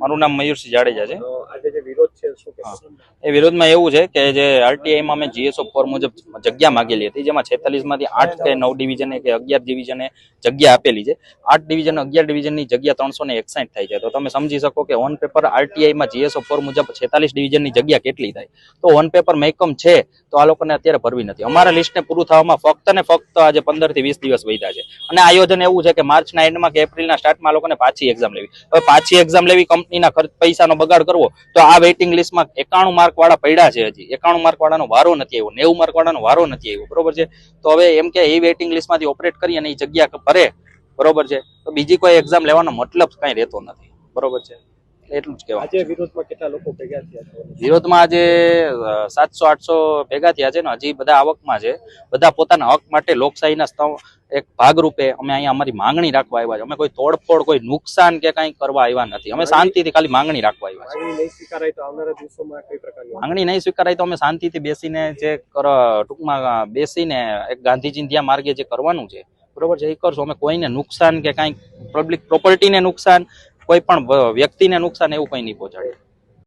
મારું નામ મયુરસિંહ જાડેજા છે. એ વિરોધમાં એવું છે કે જે આરટીઆઈમાં મેં જીએસઓ ફોર મુજબ જગ્યા માંગેલી હતી જેમાં છેતાલીસમાંથી આઠ કે નવ ડિવિઝને કે અગિયાર ડિવિઝને જગ્યા આપેલી છે. આઠ ડિવિઝન અગિયાર ડિવિઝનની જગ્યા ત્રણસો ને એકસાઠ થાય છે. તો તમે સમજી શકો કે ઓન પેપર આરટીઆઈમાં જીએસઓ ફોર મુજબ છેતાલીસ ડિવિઝનની જગ્યા કેટલી થાય. તો ઓન પેપર મહેકમ છે તો આ લોકોને અત્યારે ભરવી નથી. અમારા લિસ્ટને પૂરું થવામાં ફક્ત ને ફક્ત આજે પંદરથી વીસ દિવસ વધ્યા છે. અને આયોજન એવું છે કે માર્ચના એન્ડમાં કે એપ્રિલના સ્ટાર્ટમાં આ લોકોને પાછી એક્ઝામ લેવી. હવે પાછી એક્ઝામ લેવી કંપનીના ખર્ચ પૈસાનો બગાડ કરવો તો આ વેઇટિંગ લિસ્ટમાં એકાણું માર્ક વાળા પડ્યા છે હજી. એકાણું માર્ક વાળાનો વારો નથી આવ્યો. નેવું માર્ક વાળાનો વારો નથી આવ્યો. બરોબર છે? તો હવે એમ કે એ વેઇટિંગ લિસ્ટમાંથી ઓપરેટ કરી અને એ જગ્યા ભરે. બરોબર છે? તો બીજી કોઈ એક્ઝામ લેવાનો મતલબ કઈ રહેતો નથી. બરોબર છે? એટલું જ કહેવાય આજે વિરોધમાં કેટલા લોકો ભેગા થયા છે? વિરોધમાં આજે સાતસો આઠસો ભેગા થયા છે ને હજી બધા આવકમાં છે. બધા પોતાના હક માટે લોકશાહીના સ્તંભ એક ભાગરૂપે અમે અહીંયા અમારી માંગણી રાખવા આવ્યા છે. અમે કોઈ તોડફોડ કોઈ નુકસાન કે કંઈ કરવા આવ્યા નથી. અમે શાંતિથી ખાલી માંગણી રાખવા આવ્યા છે માંગણી નહીં સ્વીકારાય તો અમે શાંતિથી બેસીને જે ટૂંકમાં બેસીને એક ગાંધીજી ત્યાં માર્ગે જે કરવાનું છે બરોબર છે એ કરશું. અમે કોઈને નુકસાન કે કાંઈ પબ્લિક પ્રોપર્ટીને નુકસાન કોઈ પણ વ્યક્તિને નુકસાન એવું કંઈ નહીં પહોંચાડીએ